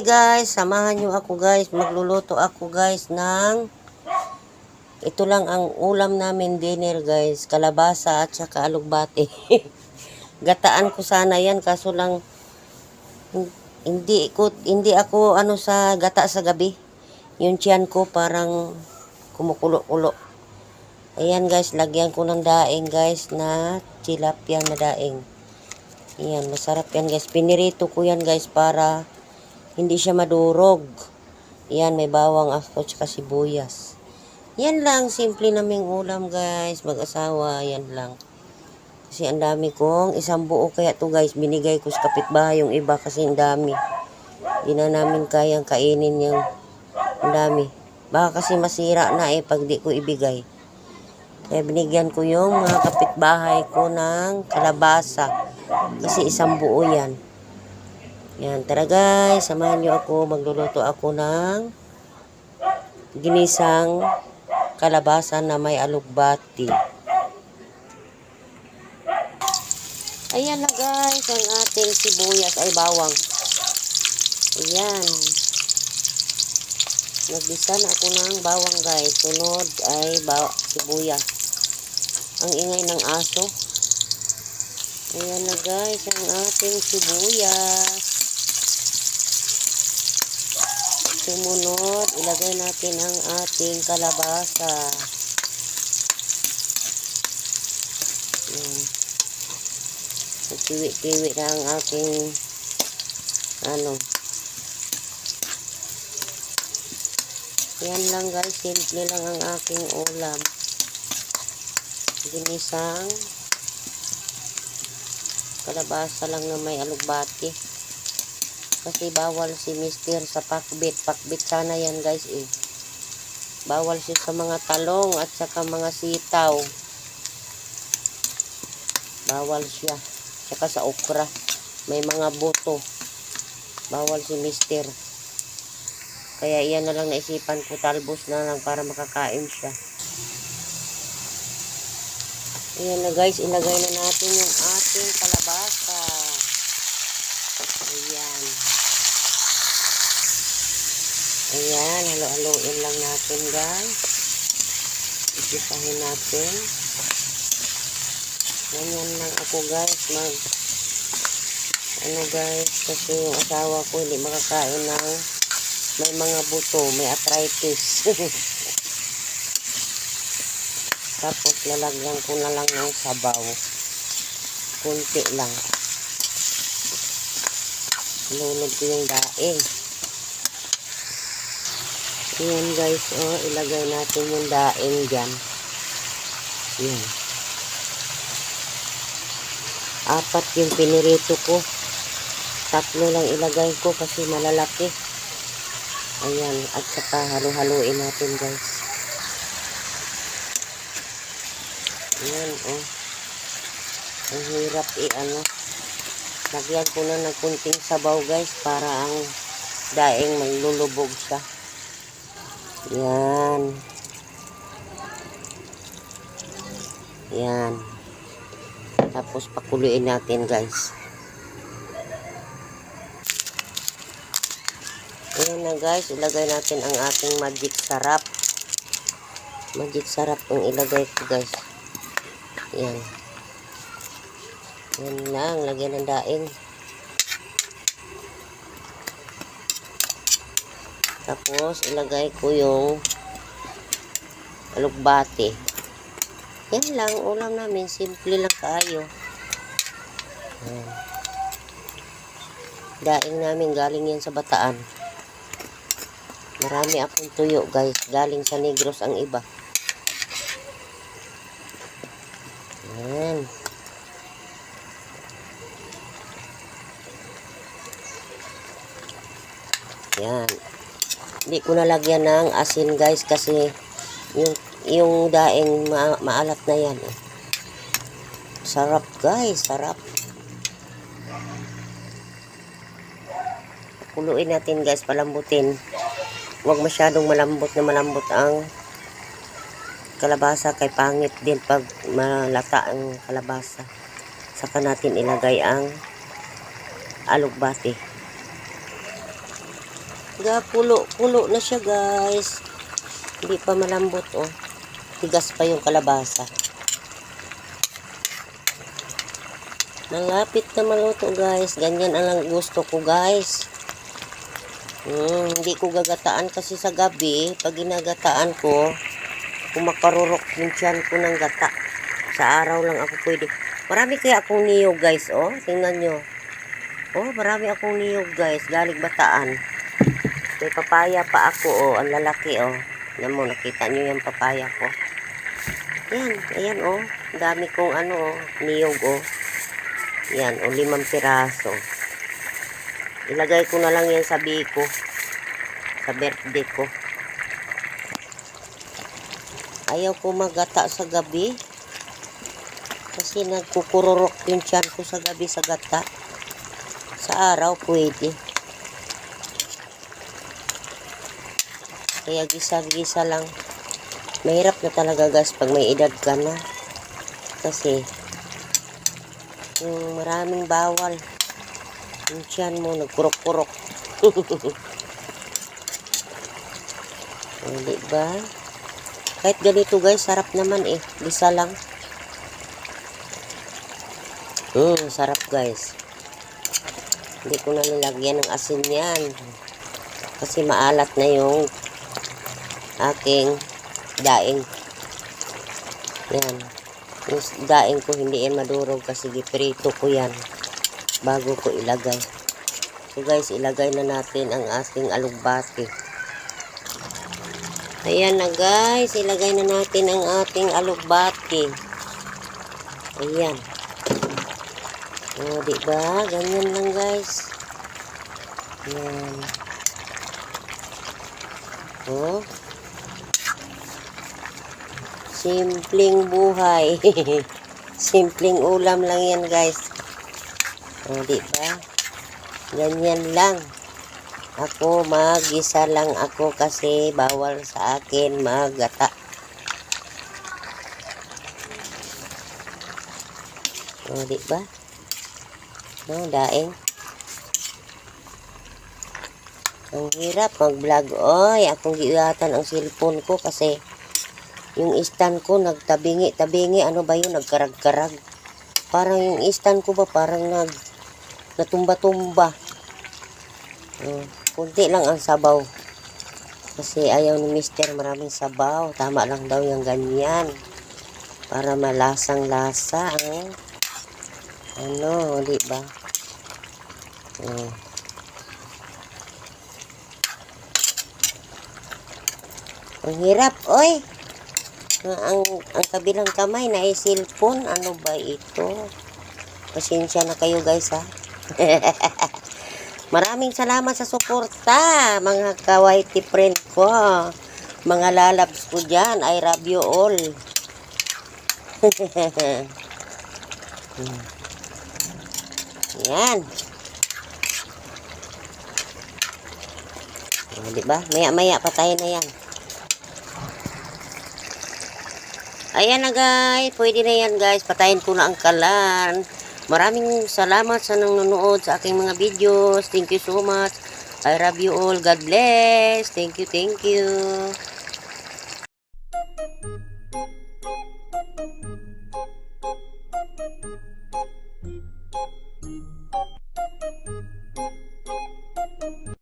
Hi guys, samahan nyo ako guys. Magluluto ako guys ng ito lang ang ulam namin dinner guys. Kalabasa at saka alugbate. Gataan ko sana yan kaso lang hin- hindi hindi ako ano sa gata sa gabi. Yung tiyan ko parang kumukulo-kulo. Ayan guys, lagyan ko ng daing guys na tilapia na daing. Ayan, masarap yan guys. Pinirito ko yan guys para hindi siya madurog. Yan, may bawang ako tsaka sibuyas. Yan lang, simple naming ulam guys. Mag-asawa, yan lang. Kasi ang dami kong isang buo kaya to guys. Binigay ko sa kapitbahay yung iba kasi ang dami. Di na namin kayang kainin yung ang dami. Baka kasi masira na eh pag di ko ibigay. Kaya binigyan ko yung mga kapitbahay ko ng kalabasa. Kasi isang buo yan. Yan, tara guys, samahan nyo ako. Magluluto ako ng ginisang kalabasa na may alugbati. Ayan na guys, ang ating sibuyas ay bawang. Ayan. Nagbisa na ako ng bawang guys. Sunod ay baw sibuyas. Ang ingay ng aso. Ayan na guys, ang ating sibuyas. Sumunod, ilagay natin ang ating kalabasa. Ayan. Nagkiwi-kiwi na ang aking ano. Yan lang guys, simple lang ang aking ulam. Ginisang kalabasa lang na may alugbati. Kasi bawal si mister sa pakbit. Pakbit sana yan guys eh. Bawal siya sa mga talong at saka mga sitaw. Bawal siya. Saka sa okra. May mga buto. Bawal si mister. Kaya iyan na lang naisipan ko talbos na lang para makakain siya. Ayan na guys, ilagay na natin yung ating kalabasa. Ayan. Ayan, halo-haloin lang natin guys. Isipahin natin. Ganyan lang ako guys, mag ano guys, kasi yung asawa ko hindi makakain ng may mga buto, may arthritis. Tapos lalagyan ko na lang ng sabaw. Kunti lang. Lulog ko yung daing. Ayan guys, oh, ilagay natin yung daing dyan. Yan. Apat yung pinirito ko. Tatlo lang ilagay ko kasi malalaki. Ayan, at saka halo-haloin natin guys. Ayan, oh. Ang hirap i-ano. Lagyan ko na ng kunting sabaw guys para ang daing maglulubog siya. Yan. Yan. Tapos pakuluin natin guys. Ayan na guys, ilagay natin ang ating magic sarap. Magic sarap ang ilagay ko guys. Yan. Yan lang, lagyan ng daing. Tapos, ilagay ko yung alugbate. Yan lang, ulam namin. Simple lang kayo. Yan. Daing namin galing yan sa bataan. Marami akong tuyo guys. Galing sa Negros ang iba. Yan. Yan. Hindi ko nalagyan ng asin guys kasi yung yung daing ma maalat na yan. Eh. Sarap guys, sarap. Kuluin natin guys, palambutin. Huwag masyadong malambot na malambot ang kalabasa kay pangit din pag malata ang kalabasa. Saka natin ilagay ang alugbati. Ga pulo-pulo na siya guys. Hindi pa malambot oh. Tigas pa yung kalabasa. Malapit na maluto guys. Ganyan ang gusto ko guys. Hmm, hindi ko gagataan kasi sa gabi. Pag ginagataan ko, kumakarurok yung tiyan ko ng gata. Sa araw lang ako pwede. Marami kaya akong niyog guys, oh. Tingnan nyo. Oh, marami akong niyog guys. Galing bataan. May papaya pa ako, oh. Ang lalaki, oh. Alam mo, nakita nyo yung papaya ko. Yan, ayan, oh. Dami kong ano, oh. Niyog, oh. Yan, oh. Limang piraso. Ilagay ko na lang yan sa biko. Sa birthday ko. Ayaw ko magata sa gabi. Kasi nagkukururok yung tiyan ko sa gabi sa gata. Sa araw, pwede. Kaya gisa-gisa lang. Mahirap na talaga guys pag may edad ka na. Kasi, yung maraming bawal. Yung tiyan mo, nagkurok-kurok. o, diba? Kahit ganito guys, sarap naman eh. Bisa lang. Hmm, sarap guys. Hindi ko na nilagyan ng asin yan. Kasi maalat na yung aking daing. Yan. Yung daing ko hindi yan madurog kasi giprito ko yan bago ko ilagay. So guys, ilagay na natin ang ating alugbati. Ayan na guys, ilagay na natin ang ating alugbati. Ayan. O, di ba? Ganyan lang guys. Ayan. O. Simpleng buhay. Simpleng ulam lang yan guys. O, di ba? Ganyan lang. Ako, mag-isa lang ako kasi bawal sa akin magata. O, di ba? No, daing. Ang hirap mag-vlog. Oy, akong giuyatan ang cellphone ko kasi yung stand ko nagtabingi-tabingi. Ano ba yun? Nagkarag-karag. Parang yung stand ko ba parang nag natumba-tumba. Uh, kunti lang ang sabaw. Kasi ayaw ni mister maraming sabaw. Tama lang daw yung ganyan. Para malasang-lasa ang ano, di ba? Uh. Ang hirap, oy. Ang, ang kabilang kamay na ay cellphone. Ano ba ito? Pasensya na kayo guys ha. Maraming salamat sa suporta, mga kawaiti friend ko. Mga lalabs ko dyan, I love you all. Yan. O, diba? Maya-maya patayin na yan. Ayan na guys, pwede na yan guys. Patayin ko na ang kalan. Maraming salamat sa nanonood sa aking mga videos. Thank you so much. I love you all. God bless. Thank you, thank you.